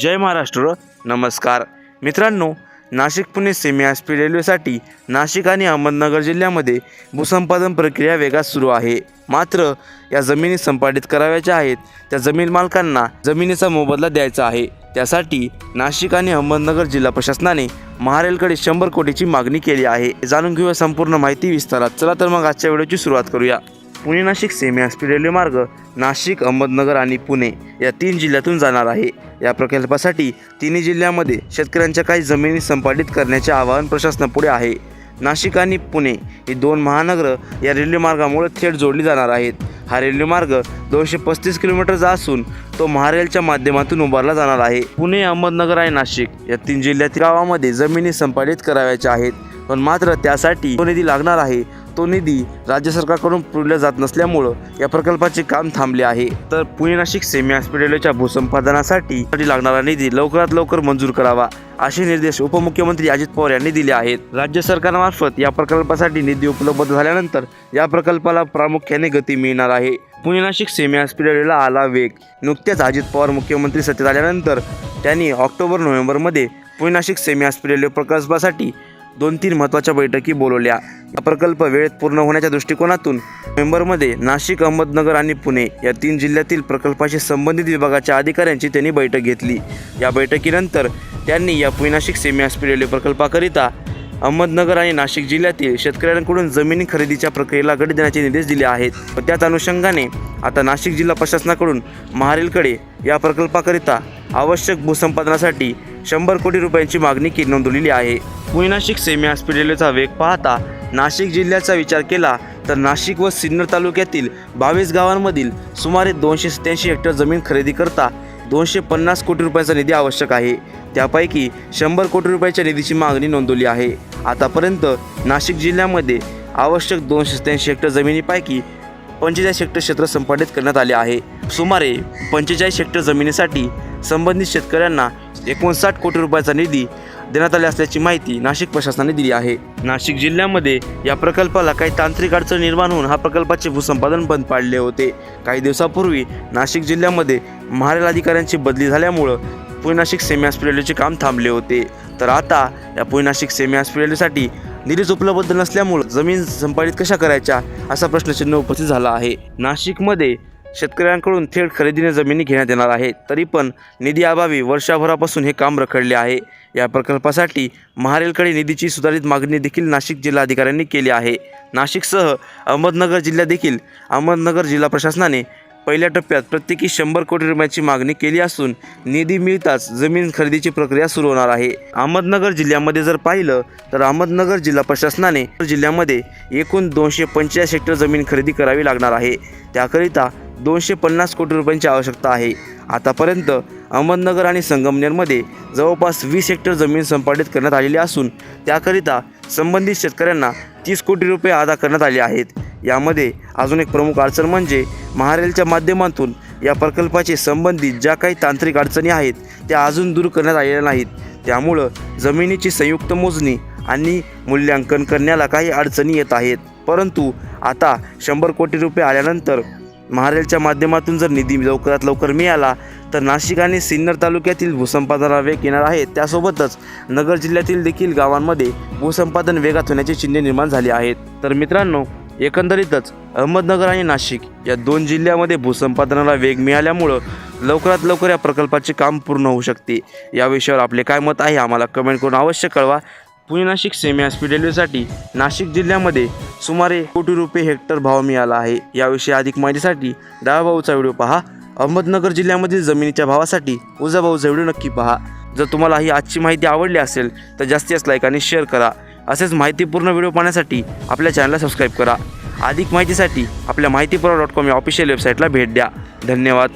जय महाराष्ट्र नमस्कार. मित्रांनो नाशिक पुणे सेमी आसपी रेल्वेसाठी नाशिक आणि अहमदनगर जिल्ह्यामध्ये भूसंपादन प्रक्रिया वेगात सुरू आहे. मात्र या जमिनी संपादित कराव्याच्या आहेत. त्या जमीन मालकांना जमिनीचा मोबदला द्यायचा आहे. त्यासाठी नाशिक आणि अहमदनगर जिल्हा प्रशासनाने महारेलकडे शंभर कोटीची मागणी केली आहे. जाणून घेऊया संपूर्ण माहिती विस्तारात. चला तर मग आजच्या व्हिडिओची सुरुवात करूया. पुणे नाशिक सेमी आसपी रेल्वे मार्ग नाशिक अहमदनगर आणि पुणे या तीन जिल्ह्यातून जाणार आहे. या प्रकल्पासाठी तिन्ही जिल्ह्यामध्ये शेतकऱ्यांच्या काही जमिनी संपादित करण्याचे आवाहन प्रशासनापुढे आहे. नाशिक आणि पुणे ही दोन महानगरं या रेल्वे मार्गामुळे थेट जोडली जाणार आहेत. हा रेल्वे मार्ग दोनशे पस्तीस किलोमीटरचा असून तो महारेलच्या माध्यमातून उभारला जाणार आहे. पुणे अहमदनगर आणि नाशिक या तीन जिल्ह्यातील गावामध्ये जमिनी संपादित करावयाच्या आहेत. पण मात्र त्यासाठी तो निधी लागणार आहे. तो निधी राज्य सरकारकडून पुरवला जात नसल्यामुळं या प्रकल्पाचे काम थांबले आहे. तर पुणे नाशिक सेमी हॉस्पिटलच्या भूसंपादनासाठी लागणारा निधी लवकरात लवकर मंजूर करावा असे निर्देश उपमुख्यमंत्री अजित पवार यांनी दिले आहेत. राज्य सरकारमार्फत या प्रकल्पासाठी निधी उपलब्ध झाल्यानंतर या प्रकल्पाला प्रामुख्याने गती मिळणार आहे. पुणे नाशिक सेमी हॉस्पिटलला आला वेग. नुकत्याच अजित पवार मुख्यमंत्री सत्तेत आल्यानंतर त्यांनी ऑक्टोबर नोव्हेंबरमध्ये पुणे नाशिक सेमी हॉस्पिटल प्रकल्पासाठी दोन तीन महत्त्वाच्या बैठकी बोलवल्या. हा प्रकल्प वेळेत पूर्ण होण्याच्या दृष्टिकोनातून नोव्हेंबरमध्ये नाशिक अहमदनगर आणि पुणे या तीन जिल्ह्यातील प्रकल्पाशी संबंधित विभागाच्या अधिकाऱ्यांची त्यांनी बैठक घेतली. या बैठकीनंतर त्यांनी या पुणे नाशिक सेमी हॉस्पिटल प्रकल्पाकरिता अहमदनगर आणि नाशिक जिल्ह्यातील शेतकऱ्यांकडून जमिनी खरेदीच्या प्रक्रियेला गती देण्याचे निर्देश दिले आहेत. व त्याच अनुषंगाने आता नाशिक जिल्हा प्रशासनाकडून महारेलकडे या प्रकल्पाकरिता आवश्यक भूसंपादनासाठी शंभर कोटी रुपयांची मागणी नोंदवलेली आहे. पुणे नाशिक सेमी हॉस्पिटलचा वेग पाहता नाशिक जिल्ह्याचा विचार केला तर नाशिक व सिन्नर तालुक्यातील बावीस गावांमधील सुमारे दोनशे सत्याऐंशी हेक्टर जमीन खरेदी करता दोनशे पन्नास कोटी रुपयांचा निधी आवश्यक आहे. त्यापैकी शंभर कोटी रुपयाच्या निधीची मागणी नोंदवली आहे. आतापर्यंत नाशिक जिल्ह्यामध्ये आवश्यक दोनशे सत्याऐंशी हेक्टर जमिनीपैकी पंचेचाळीस हेक्टर क्षेत्र संपादित करण्यात आले आहे. सुमारे पंचेचाळीस हेक्टर जमिनीसाठी संबंधित शेतकऱ्यांना एकोणसाठ कोटी रुपयाचा निधी देण्यात आले असल्याची माहिती नाशिक प्रशासनाने दिली आहे. नाशिक जिल्ह्यामध्ये या प्रकल्पाला काही तांत्रिक अडचण निर्माण होऊन हा प्रकल्पाचे भूसंपादन बंद पाडले होते. काही दिवसापूर्वी नाशिक जिल्ह्यामध्ये महारेल अधिकाऱ्यांची बदली झाल्यामुळं पुणे नाशिक सेमी हॉस्पिटलचे काम थांबले होते. तर आता या पुणे नाशिक सेमी हॉस्पिटलसाठी निधीच उपलब्ध नसल्यामुळं जमीन संपादित कशा करायच्या असा प्रश्नचिन्ह उपस्थित झाला आहे. नाशिकमध्ये शेतकऱ्यांकडून थेट खरेदीने जमिनी घेण्यात येणार आहे. तरी पण निधी अभावी वर्षभरापासून हे काम रखडले आहे. या प्रकल्पासाठी महारेलकडे निधीची सुधारित मागणी देखील नाशिक जिल्हाधिकाऱ्यांनी केली आहे. नाशिकसह अहमदनगर जिल्ह्यात देखील अहमदनगर जिल्हा प्रशासनाने पहिल्या टप्प्यात प्रत्येकी शंभर कोटी रुपयांची मागणी केली असून निधी मिळताच जमीन खरेदीची प्रक्रिया सुरू होणार आहे. अहमदनगर जिल्ह्यामध्ये जर पाहिलं तर अहमदनगर जिल्हा प्रशासनाने जिल्ह्यामध्ये एकूण दोनशे पंचेचाळीस हेक्टर जमीन खरेदी करावी लागणार आहे. त्याकरिता दोनशे पन्नास कोटी रुपयांची आवश्यकता आहे. आतापर्यंत अहमदनगर आणि संगमनेरमध्ये जवळपास वीस हेक्टर जमीन संपादित करण्यात आलेली असून त्याकरिता संबंधित शेतकऱ्यांना तीस कोटी रुपये अदा करण्यात आले आहेत. यामध्ये अजून एक प्रमुख अडचण म्हणजे महारेलच्या माध्यमातून या प्रकल्पाचे संबंधित ज्या काही तांत्रिक अडचणी आहेत त्या अजून दूर करण्यात आलेल्या नाहीत. त्यामुळं जमिनीची संयुक्त मोजणी आणि मूल्यांकन करण्याला काही अडचणी येत आहेत. परंतु आता शंभर कोटी रुपये आल्यानंतर महारेलच्या माध्यमातून जर निधी लवकरात लवकर मिळाला तर नाशिक आणि सिन्नर तालुक्यातील भूसंपादनाला वेग येणार आहे त्यासोबतच नगर जिल्ह्यातील देखील गावांमध्ये भूसंपादन वेगात होण्याची चिन्हे निर्माण झाली आहेत. तर मित्रांनो एकंदरीतच अहमदनगर आणि नाशिक या दोन जिल्ह्यामध्ये भूसंपादनाला वेग मिळाल्यामुळं लवकरात लवकर या प्रकल्पाचे काम पूर्ण होऊ शकते. या विषयावर आपले काय मत आहे आम्हाला कमेंट करून अवश्य कळवा. पुणे नाशिक सेमी हॉस्पिटलसाठी नाशिक जिल्ह्यामध्ये सुमारे कोटी रुपये हेक्टर भाव मिळाला आहे. याविषयी अधिक माहितीसाठी डावाभाऊचा व्हिडिओ पहा. अहमदनगर जिल्ह्यामधील जमिनीच्या भावासाठी उजाभाऊचा व्हिडिओ नक्की पहा. जर तुम्हाला ही आजची माहिती आवडली असेल तर जास्तीत जास्त लाईक आणि शेअर करा. असेच माहितीपूर्ण व्हिडिओ पाहण्यासाठी आपल्या चॅनलला सबस्क्राईब करा. अधिक माहितीसाठी आपल्या माहितीपुरा डॉट कॉम या ऑफिशियल वेबसाईटला भेट द्या. धन्यवाद.